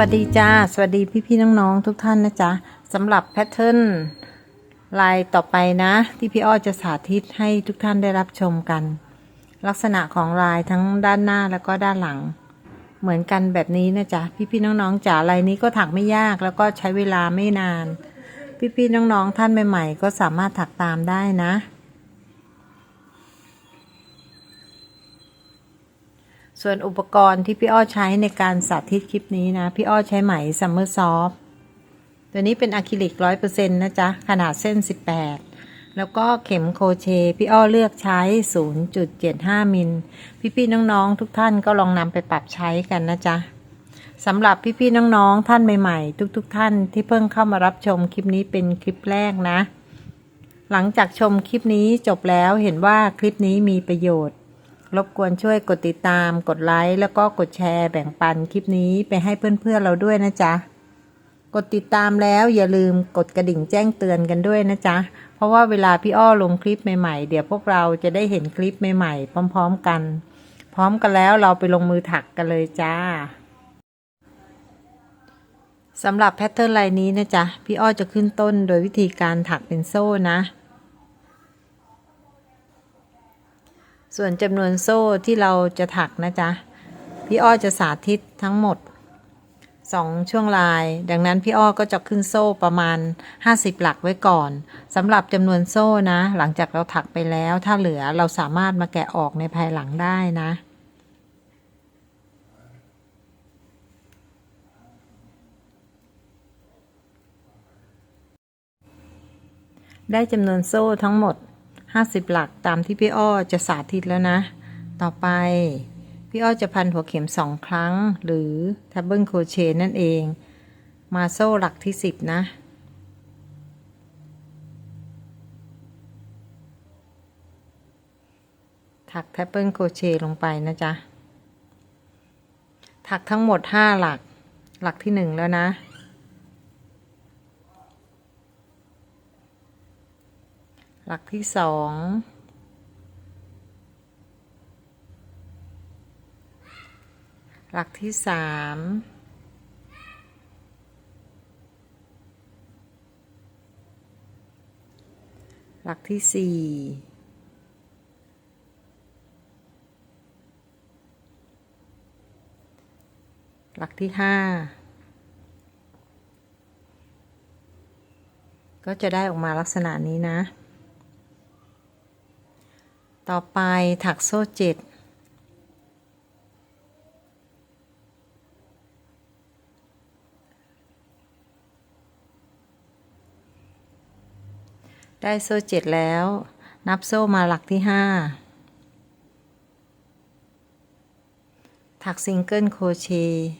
สวัสดีจ้า สวัสดีพี่ๆน้องๆทุกท่านนะจ๊ะสำหรับแพทเทิร์นลายต่อไปนะ ที่พี่อ้อจะสาธิตให้ทุกท่านได้รับชมกัน ลักษณะของลายทั้งด้านหน้าแล้วก็ด้านหลัง เหมือนกันแบบนี้นะจ๊ะพี่ๆน้องๆจ๋าลายนี้ก็ถักไม่ยากแล้วก็ใช้เวลาไม่นาน พี่ๆน้องๆท่านใหม่ ๆ ก็สามารถถักตามได้นะ ส่วนอุปกรณ์ที่พี่อ้อใช้ในการสาธิตคลิปนี้นะ พี่อ้อใช้ไหมซัมเมอร์ซอฟตัวนี้เป็นอะคริลิกร้อยเปอร์เซ็นต์นะจ๊ะ ขนาดเส้น 18 แล้วก็เข็มโคเช พี่อ้อเลือกใช้ 0.75 มิล พี่ๆน้องๆ ทุกท่านก็ลองนำไปปรับใช้กันนะจ๊ะสำหรับพี่ๆน้องๆ ท่านใหม่ๆ ทุกๆ ท่านที่เพิ่งเข้ามารับชมคลิปนี้เป็นคลิปแรกนะ หลังจากชมคลิปนี้จบแล้วเห็นว่าคลิปนี้มีประโยชน์ รบกวนช่วยกดติดตาม กดไลค์แล้วก็กดแชร์แบ่งปันคลิปนี้ไปให้เพื่อนๆเราด้วยนะจ๊ะ กดติดตามแล้วอย่าลืมกดกระดิ่งแจ้งเตือนกันด้วยนะจ๊ะ เพราะว่าเวลาพี่อ้อลงคลิปใหม่ๆ เดี๋ยวพวกเราจะได้เห็นคลิปใหม่ๆ พร้อม ๆ กัน พร้อมกันแล้วเราไปลงมือถักกันเลยจ้าสำหรับแพทเทิร์นลายนี้นะจ๊ะ พี่อ้อจะขึ้นต้นโดยวิธีการถักเป็นโซ่นะ ส่วนจำนวนโซ่ที่เราจะถักนะจ๊ะ พี่อ้อจะสาธิตทั้งหมด 2 ช่วงลาย ดังนั้นพี่อ้อก็จะขึ้นโซ่ประมาณ 50 หลักไว้ก่อนสำหรับจำนวนโซ่นะ หลังจากเราถักไปแล้วถ้าเหลือเราสามารถมาแกะออกในภายหลังได้นะได้จำนวนโซ่ทั้งหมด 50 หลักตามที่พี่อ้อจะสาธิตแล้วนะ ต่อไป พี่อ้อจะพันหัวเข็มสองครั้ง หรือทับเบิลโคเชต์นั่นเอง มาโซ่หลักที่ 10 นะถักทับเบิลโคเชต์ลงไปนะจ๊ะ ถักทั้งหมด 5 หลัก หลักที่ 1 แล้วนะ หลักที่สองหลักที่สามหลักที่สี่หลักที่ห้าก็จะได้ออกมาลักษณะนี้นะ ต่อไปถักโซ่เจ็ดได้โซ่เจ็ดแล้ว นับโซ่มาหลักที่ห้าถักซิงเกิลโครเชต์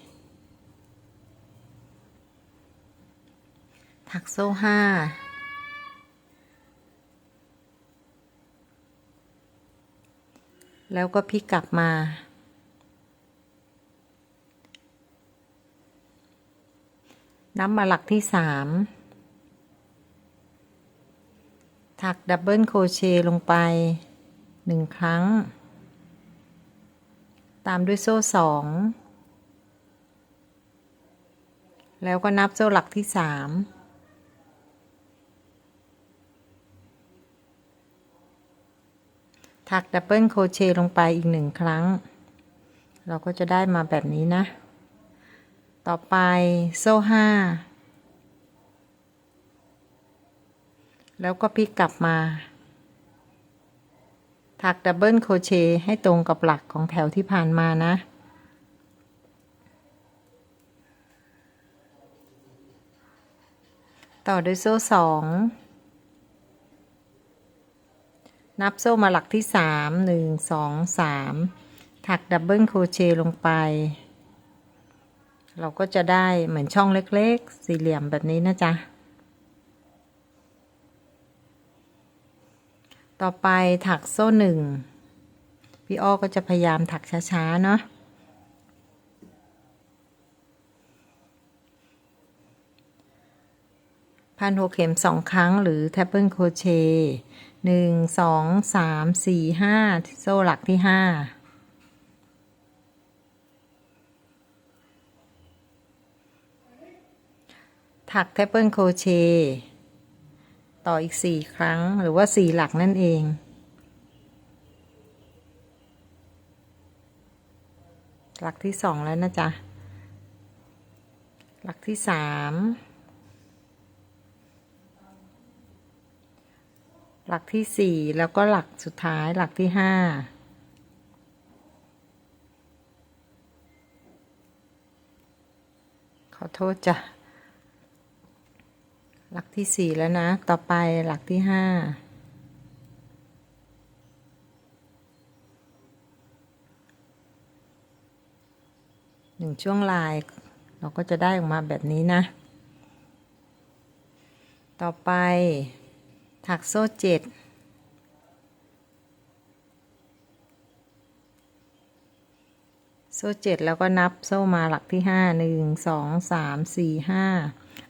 ถักโซ่ห้า แล้วก็พลิกกลับมา นับมาหลักที่สามถักดับเบิลโคเชต์ลงไปหนึ่งครั้ง ตามด้วยโซ่สอง แล้วก็นับโซ่หลักที่สาม ถักดับเบิลโครเชต์ลงไปอีกหนึ่งครั้ง เราก็จะได้มาแบบนี้นะ ต่อไปโซ่ห้าแล้วก็พลิกกลับมา ถักดับเบิลโครเชต์ให้ตรงกับหลักของแถวที่ผ่านมานะต่อด้วยโซ่สอง นับโซ่มาหลักที่สามหนึ่งสองสามถักดับเบิลโครเชต์ลงไป เราก็จะได้เหมือนช่องเล็กๆ สี่เหลี่ยมแบบนี้นะจ๊ะ ต่อไปถักโซ่หนึ่งพี่อ้อก็จะพยายามถักช้าๆ เนาะพันหัวเข็มสองครั้งหรือแทบเบิลโครเชต์ หนึ่งสองสามสี่ห้าโซ่หลักที่ห้าถักแทปเปิลโคเชต่ออีกสี่ครั้งหรือว่าสี่หลักนั่นเองหลักที่สองแล้วนะจ๊ะ หลักที่สาม หลักที่สี่แล้วก็หลักสุดท้ายหลักที่ห้าขอโทษจ้ะ หลักที่สี่แล้วนะ ต่อไปหลักที่ห้าหนึ่งช่วงลายเราก็จะได้ออกมาแบบนี้นะ ต่อไป ถักโซ่เจ็ดโซ่เจ็ดแล้วก็นับโซ่มาหลักที่ห้าหนึ่งสองสามสี่ห้า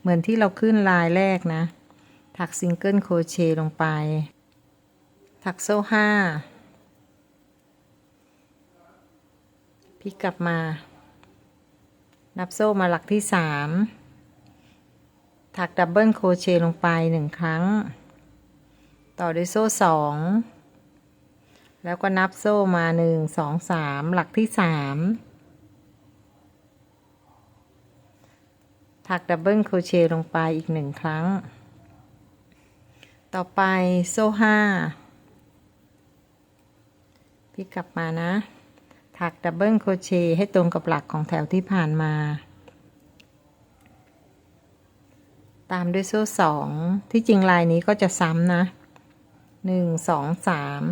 เหมือนที่เราขึ้นลายแรกนะ ถักซิงเกิลโครเชต์ลงไป ถักโซ่ห้าพลิกกลับมา นับโซ่มาหลักที่สามถักดับเบิลโครเชต์ลงไปหนึ่งครั้ง ต่อด้วยโซ่สองแล้วก็นับโซ่มาหนึ่งสองสามหลักที่สามถักดับเบิลโครเชต์ลงไปอีกหนึ่งครั้ง ต่อไปโซ่ห้าพี่กลับมานะ ถักดับเบิลโครเชต์ให้ตรงกับหลักของแถวที่ผ่านมา ตามด้วยโซ่สองที่จริงลายนี้ก็จะซ้ำนะ หนึ่งสองสาม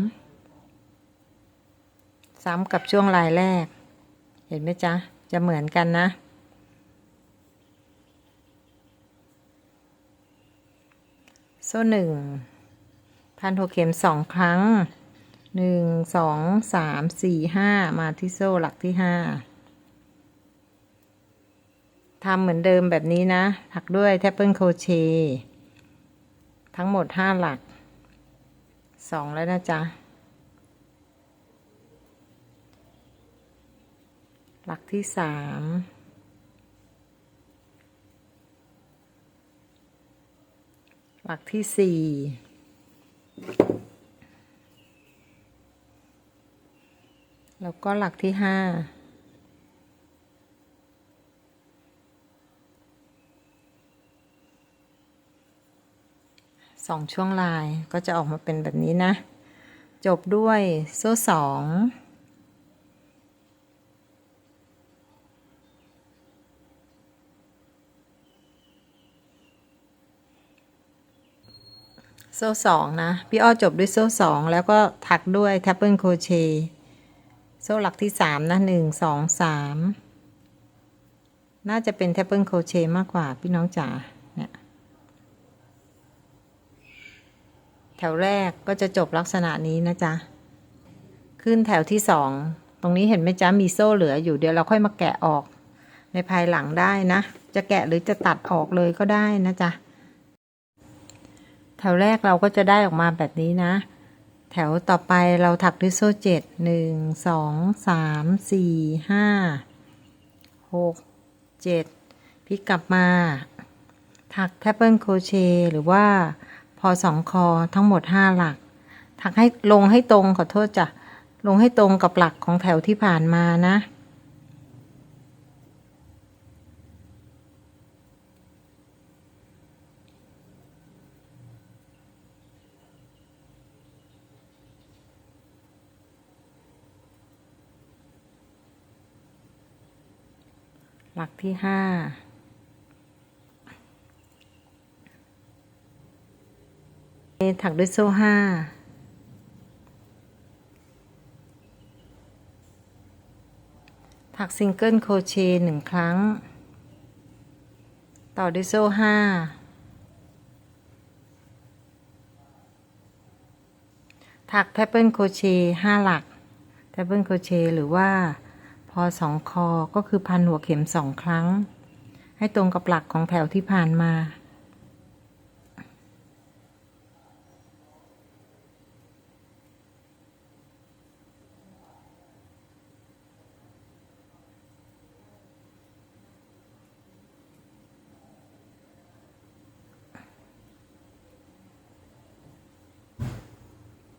ซ้ำกับช่วงลายแรก เห็นไหมจ๊ะ จะเหมือนกันนะ โซ่หนึ่งพันหัวเข็มสองครั้งหนึ่งสองสามสี่ห้ามาที่โซ่หลักที่ห้าทำเหมือนเดิมแบบนี้นะ ถักด้วยแทปเปิลโคเชทั้งหมดห้าหลัก สองแล้วนะจ๊ะ หลักที่สามหลักที่สี่แล้วก็หลักที่ห้า สองช่วงลายก็จะออกมาเป็นแบบนี้นะ จบด้วยโซ่สองโซ่สองนะ พี่อ้อจบด้วยโซ่สองแล้วก็ถักด้วยแทปเปิลโคเชโซ่หลักที่สามนะหนึ่งสองสามน่าจะเป็นแทปเปิลโคเชมากกว่าพี่น้องจ๋าเนี่ย แถวแรกก็จะจบลักษณะนี้นะจ๊ะ ขึ้นแถวที่สอง ตรงนี้เห็นไหมจ๊ะ มีโซ่เหลืออยู่เดี๋ยวเราค่อยมาแกะออก ในภายหลังได้นะ จะแกะหรือจะตัดออกเลยก็ได้นะจ๊ะ แถวแรกเราก็จะได้ออกมาแบบนี้นะ แถวต่อไปเราถักด้วยโซ่เจ็ดหนึ่งสองสามสี่ห้าหกเจ็ดพลิกกลับมา ถักแทปเปิลโคเชหรือว่า สองคอทั้งหมดห้าหลัก ถักให้ลงให้ตรงขอโทษจ้ะ ลงให้ตรงกับหลักของแถวที่ผ่านมานะ หลักที่ห้า ถักด้วยโซ่ห้าถักซิงเกิลโครเชต์หนึ่งครั้ง ต่อด้วยโซ่ห้าถักแทปเปิลโครเชต์ห้าหลักแทปเปิลโครเชต์หรือว่าพอสองคอก็คือพันหัวเข็มสองครั้ง ให้ตรงกับหลักของแถวที่ผ่านมา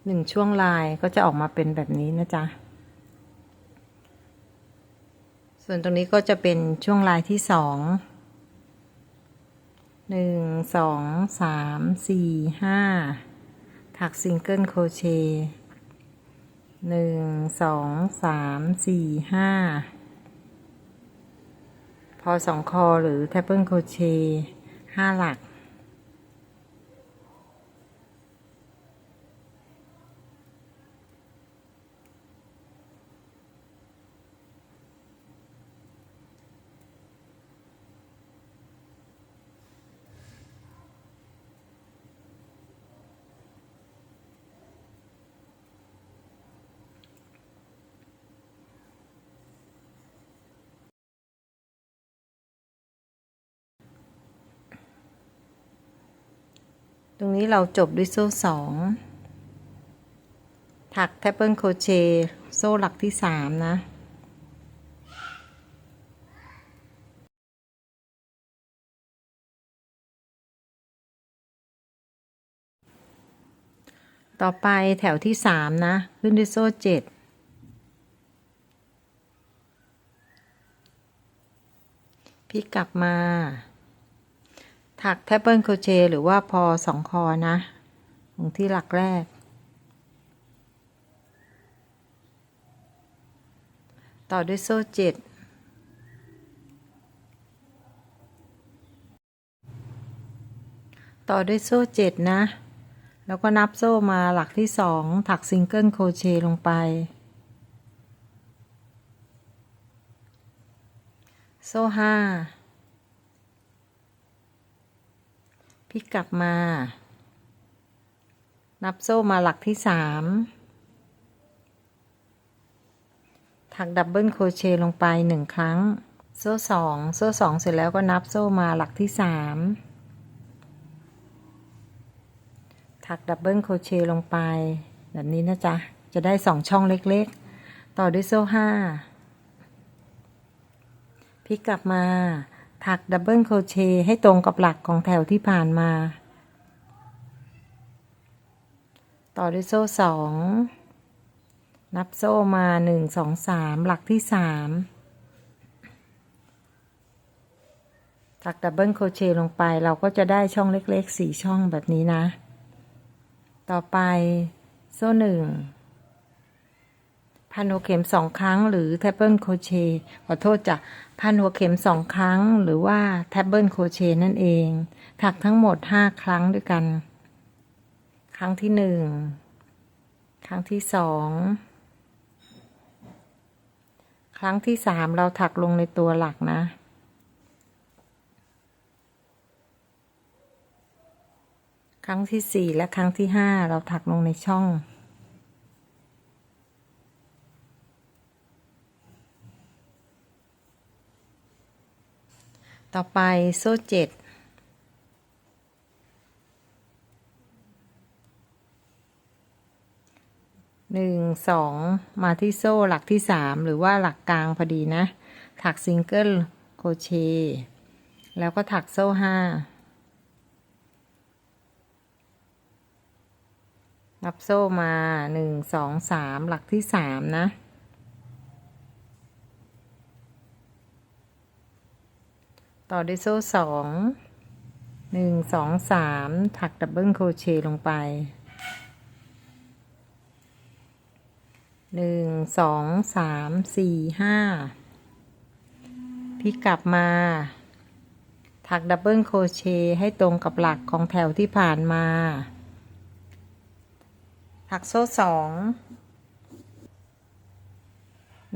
หนึ่งช่วงลายก็จะออกมาเป็นแบบนี้นะจ๊ะ ส่วนตรงนี้ก็จะเป็นช่วงลายที่สองหนึ่งสองสามสี่ห้าถักซิงเกิลโคเชหนึ่งสองสามสี่ห้าพอสองคอหรือแทปเปิลโคเชห้าหลัก นี้เราจบด้วยโซ่สองถักแทปเปิลโคเชโซ่หลักที่สามนะต่อไปแถวที่สามนะ ขึ้นด้วยโซ่เจ็ดพลิกกลับมา ถักแทปเปิลโครเชต์หรือว่าพอสองคอนะตรงที่หลักแรก ต่อด้วยโซ่เจ็ดต่อด้วยโซ่เจ็ดนะ แล้วก็นับโซ่มาหลักที่สองถักซิงเกิลโครเชต์ลงไป โซ่ห้า พลิกกลับมา นับโซ่มาหลักที่สามถักดับเบิลโครเชต์ลงไปหนึ่งครั้ง โซ่สองโซ่สองเสร็จแล้วก็นับโซ่มาหลักที่สามถักดับเบิลโครเชต์ลงไป แบบนี้นะจ๊ะ จะได้สองช่องเล็กๆ ต่อด้วยโซ่ห้าพลิกกลับมา ถักดับเบิลโครเชต์ให้ตรงกับหลักของแถวที่ผ่านมา ต่อด้วยโซ่สองนับโซ่มาหนึ่งสองสามหลักที่สามถักดับเบิลโครเชต์ลงไปเราก็จะได้ช่องเล็กๆสี่ช่องแบบนี้นะ ต่อไปโซ่หนึ่ง พันหัวเข็มสองครั้ง หรือแทบเบิลโคเชขอโทษจ้ะพันหัวเข็มสองครั้ง หรือว่าแทบเบิลโคเชนั่นเอง ถักทั้งหมดห้าครั้งด้วยกัน ครั้งที่หนึ่งครั้งที่สองครั้งที่สามเราถักลงในตัวหลักนะ ครั้งที่สี่และครั้งที่ห้าเราถักลงในช่อง ต่อไปโซ่เจ็ดหนึ่งสองมาที่โซ่หลักที่สามหรือว่าหลักกลางพอดีนะ ถักซิงเกิลโครเชต์แล้วก็ถักโซ่ห้านับโซ่มาหนึ่งสองสามหลักที่สามนะ ต่อด้วยโซ่สองหนึ่งสองสามถักดับเบิลโครเชต์ลงไปหนึ่งสองสามสี่ห้าพลิกกลับมา ถักดับเบิลโครเชต์ให้ตรงกับหลักของแถวที่ผ่านมา ถักโซ่สอง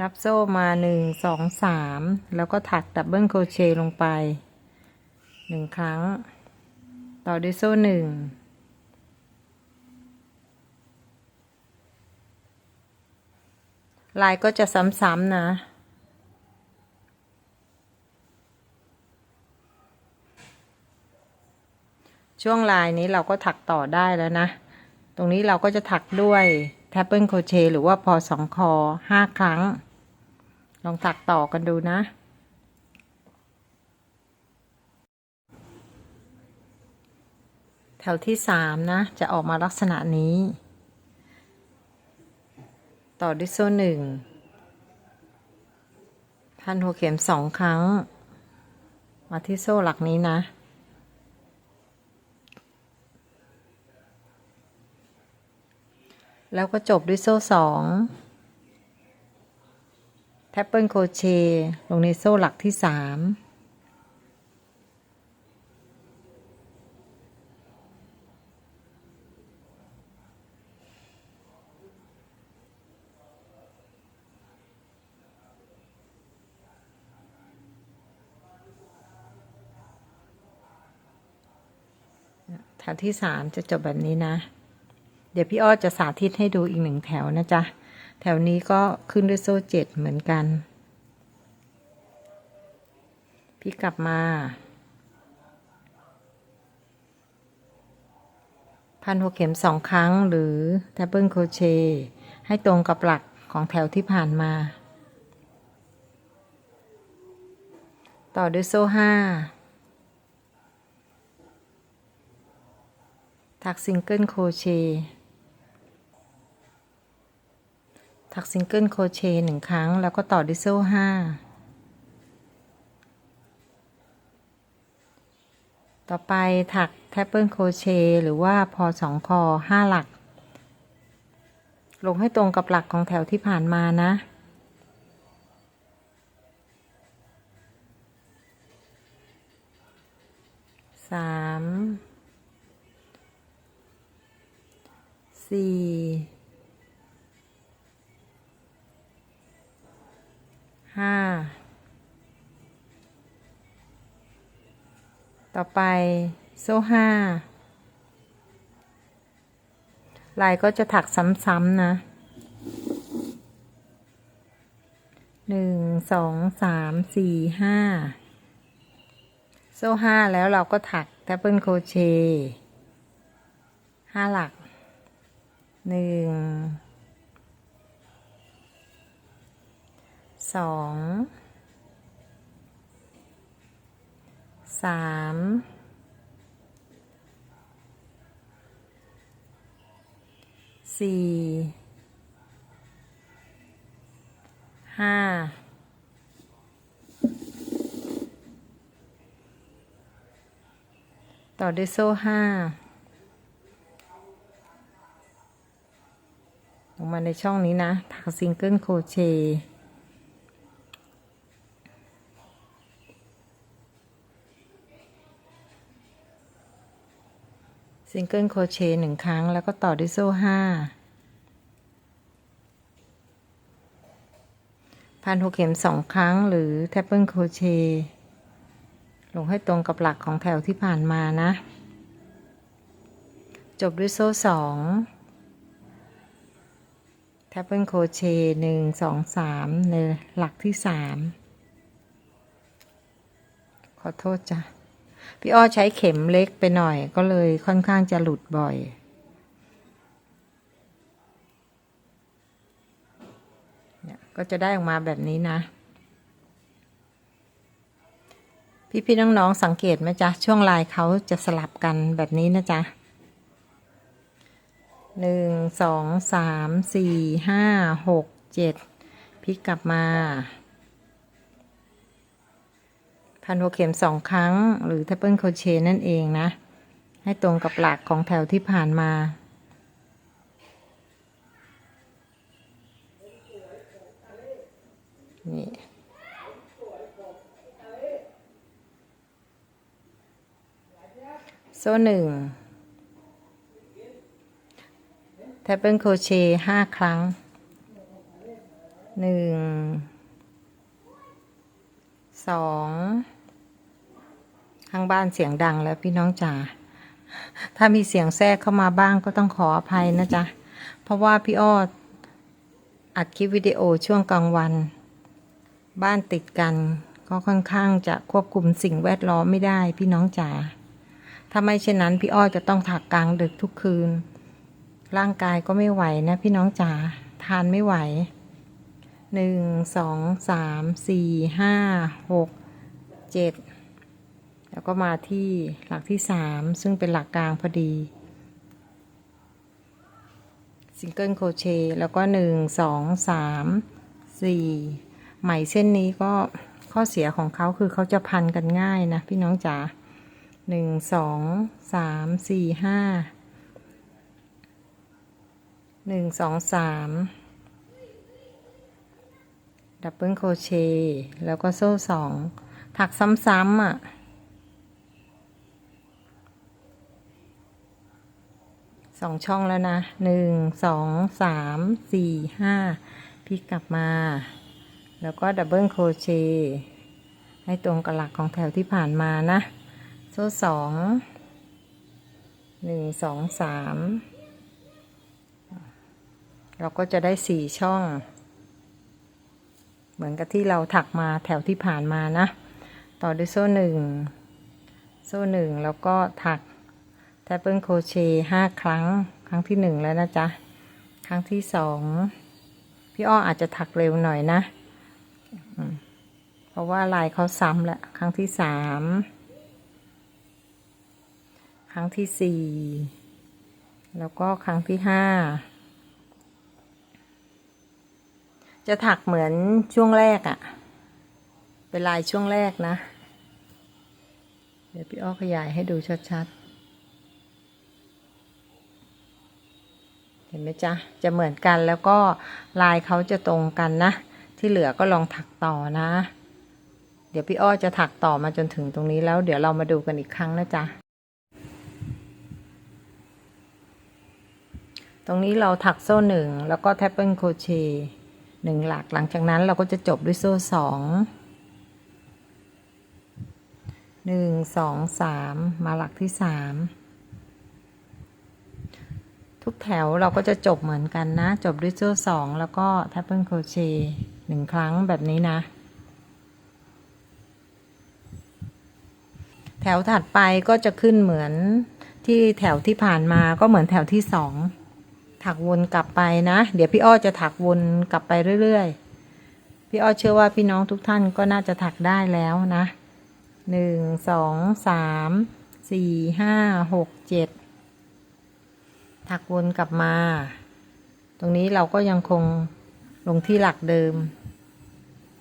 นับโซ่มาหนึ่งสองสามแล้วก็ถักดับเบิลโครเชต์ลงไปหนึ่งครั้ง ต่อด้วยโซ่หนึ่งลายก็จะซ้ำๆนะช่วงลายนี้เราก็ถักต่อได้แล้วนะ ตรงนี้เราก็จะถักด้วยแทปเปิลโคเชหรือว่าพอสองคอห้าครั้ง ลองถักต่อกันดูนะ แถวที่สามนะ จะออกมาลักษณะนี้ ต่อด้วยโซ่หนึ่งพันหัวเข็มสองครั้ง มาที่โซ่หลักนี้นะ แล้วก็จบด้วยโซ่สอง แทปเปิลโคเชลงในโซ่หลักที่สามแถวที่สามจะจบแบบนี้นะ เดี๋ยวพี่อ้อจะสาธิตให้ดูอีกหนึ่งแถวนะจ๊ะ แถวนี้ก็ขึ้นด้วยโซ่เจ็ดเหมือนกันพี่กลับมาพันหัวเข็มสองครั้งหรือดับเบิลโคเชให้ตรงกับหลักของแถวที่ผ่านมา ต่อด้วยโซ่ห้าถักซิงเกิลโคเชต์ ถักซิงเกิลโคเชต์หนึ่งครั้ง แล้วก็ต่อด้วยโซ่ห้าต่อไปถักแทปเปิลโคเชต์หรือว่าพอสองคอห้าหลัก ลงให้ตรงกับหลักของแถวที่ผ่านมานะสามสี่ ต่อไปโซ่ห้าลายก็จะถักซ้ำๆนะหนึ่งสองสามสี่ห้าโซ่ห้าแล้วเราก็ถักดับเบิลโคเชห้าหลักหนึ่งสอง สามสี่ห้าต่อด้วยโซ่ห้าลงมาในช่องนี้นะถักซิงเกิลโคเชต์ ซิงเกิลโคเชต์หนึ่งครั้ง แล้วก็ต่อด้วยโซ่ห้าพันหัวเข็มสองครั้งหรือแทปเปิลโคเชต์ลงให้ตรงกับหลักของแถวที่ผ่านมานะ จบด้วยโซ่สองแทปเปิลโคเชต์หนึ่งสองสามในหลักที่สามขอโทษจ้ะ พี่อ้อใช้เข็มเล็กไปหน่อย ก็เลยค่อนข้างจะหลุดบ่อยเนี่ยก็จะได้ออกมาแบบนี้นะ พี่ๆน้องๆสังเกตไหมจ๊ะ ช่วงลายเขาจะสลับกันแบบนี้นะจ๊ะหนึ่งสองสามสี่ห้าหกเจ็ดพลิกกลับมา พันหัวเข็มสองครั้ง หรือทัปเปิลโคเชต์นั่นเองนะ ให้ตรงกับหลักของแถวที่ผ่านมา นี่โซ่หนึ่งแทปเปิลโคเชห้าครั้งหนึ่งสอง ข้างบ้านเสียงดังแล้วพี่น้องจ๋าถ้ามีเสียงแทรกเข้ามาบ้างก็ต้องขออภัยนะจ๊ะ เพราะว่าพี่อ้ออัดคลิปวิดีโอช่วงกลางวัน บ้านติดกัน ก็ค่อนข้างจะควบคุมสิ่งแวดล้อมไม่ได้พี่น้องจ๋าถ้าไม่เช่นนั้นพี่อ้อจะต้องถักกลางดึกทุกคืน ร่างกายก็ไม่ไหวนะพี่น้องจ๋าทานไม่ไหวหนึ่งสองสามสี่ห้าหกเจ็ด แล้วก็มาที่หลักที่สามซึ่งเป็นหลักกลางพอดีซิงเกิลโคเชต์แล้วก็หนึ่งสองสามสี่ไหมเส้นนี้ก็ข้อเสียของเขาคือเขาจะพันกันง่ายนะพี่น้องจ๋าหนึ่งสองสามสี่ห้าหนึ่งสองสามดับเบิลโคเชต์แล้วก็โซ่สองถักซ้ำๆอะ สองช่องแล้วนะหนึ่งสองสามสี่ห้าพลิกกลับมา แล้วก็ดับเบิลโครเชต์ให้ตรงกับหลักของแถวที่ผ่านมานะ โซ่สองหนึ่งสองสามเราก็จะได้สี่ช่อง เหมือนกับที่เราถักมาแถวที่ผ่านมานะ ต่อด้วยโซ่หนึ่งโซ่หนึ่งแล้วก็ถัก แทบเปิลโครเชต์ห้าครั้ง ครั้งที่หนึ่งแล้วนะจ๊ะ ครั้งที่สอง พี่อ้ออาจจะถักเร็วหน่อยนะ เพราะว่าลายเขาซ้ำแล้วครั้งที่สาม ครั้งที่สี่ แล้วก็ครั้งที่ห้า จะถักเหมือนช่วงแรกอะ่ะ เป็นลายช่วงแรกนะ เดี๋ยวพี่อ้อขยายให้ดูชัดๆ เห็นไหมจ๊ะ จะเหมือนกันแล้วก็ลายเขาจะตรงกันนะ ที่เหลือก็ลองถักต่อนะ เดี๋ยวพี่อ้อจะถักต่อมาจนถึงตรงนี้แล้ว เดี๋ยวเรามาดูกันอีกครั้งนะจ๊ะ ตรงนี้เราถักโซ่หนึ่งแล้วก็แทปเปิลโคเชหนึ่งหลักหลังจากนั้นเราก็จะจบด้วยโซ่สองหนึ่งสองสามมาหลักที่สาม ทุกแถวเราก็จะจบเหมือนกันนะ จบด้วยโซ่สองแล้วก็แทปเปิลโครเชต์หนึ่งครั้งแบบนี้นะ แถวถัดไปก็จะขึ้นเหมือนที่แถวที่ผ่านมาก็เหมือนแถวที่สองถักวนกลับไปนะ เดี๋ยวพี่อ้อจะถักวนกลับไปเรื่อยๆ พี่อ้อเชื่อว่าพี่น้องทุกท่านก็น่าจะถักได้แล้วนะหนึ่งสองสามสี่ห้าหกเจ็ด ถักวนกลับมา ตรงนี้เราก็ยังคงลงที่หลักเดิม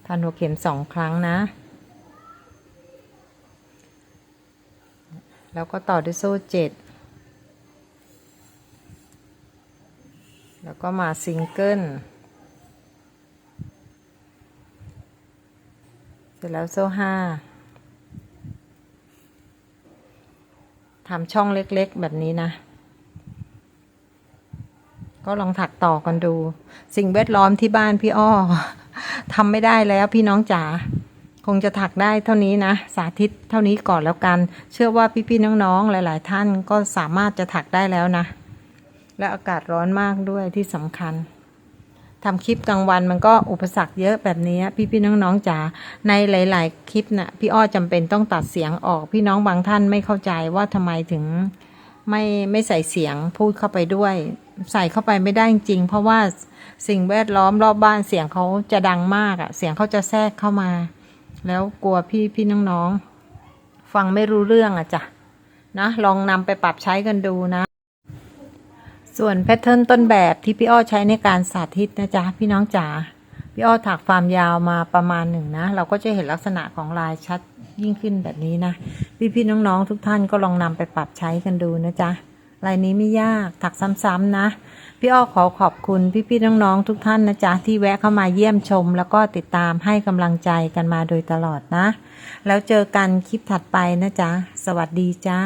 พันหัวเข็มสองครั้งนะ แล้วก็ต่อด้วยโซ่เจ็ดแล้วก็มาซิงเกิลเสร็จแล้วโซ่ห้าทำช่องเล็กๆแบบนี้นะ ก็ลองถักต่อกันดู สิ่งแวดล้อมที่บ้านพี่อ้อทำไม่ได้แล้วพี่น้องจ๋าคงจะถักได้เท่านี้นะ สาธิตเท่านี้ก่อนแล้วกัน เชื่อว่าพี่ๆน้องๆหลาย ๆ ท่านก็สามารถจะถักได้แล้วนะ และอากาศร้อนมากด้วยที่สำคัญทำคลิปกลางวันมันก็อุปสรรคเยอะแบบนี้พี่ๆน้องๆจ๋าในหลาย ๆ คลิปนะ่ะพี่อ้อจำเป็นต้องตัดเสียงออกพี่น้องบางท่านไม่เข้าใจว่าทำไมถึงไม่ไม่ใส่เสียงพูดเข้าไปด้วย ใส่เข้าไปไม่ได้จริง เพราะว่าสิ่งแวดล้อมรอบบ้านเสียงเขาจะดังมากอะ่ะ เสียงเขาจะแทรกเข้ามา แล้วกลัวพี่พี่น้องๆฟังไม่รู้เรื่องอะจ้ะนะลองนำไปปรับใช้กันดูนะ ส่วนแพทเทิร์นต้นแบบที่พี่อ้อใช้ในการสาธิตนะจ๊ะพี่น้องจ๋าพี่อ้อถักฟามยาวมาประมาณหนึ่งนะ เราก็จะเห็นลักษณะของลายชัดยิ่งขึ้นแบบนี้นะ พี่ๆน้องๆทุกท่านก็ลองนำไปปรับใช้กันดูนะจ๊ะ ลายนี้ไม่ยากถักซ้ำๆนะ พี่อ้อขอขอบคุณพี่ๆน้องๆทุกท่านนะจ๊ะ ที่แวะเข้ามาเยี่ยมชม แล้วก็ติดตามให้กำลังใจกันมาโดยตลอดนะ แล้วเจอกันคลิปถัดไปนะจ๊ะ สวัสดีจ้า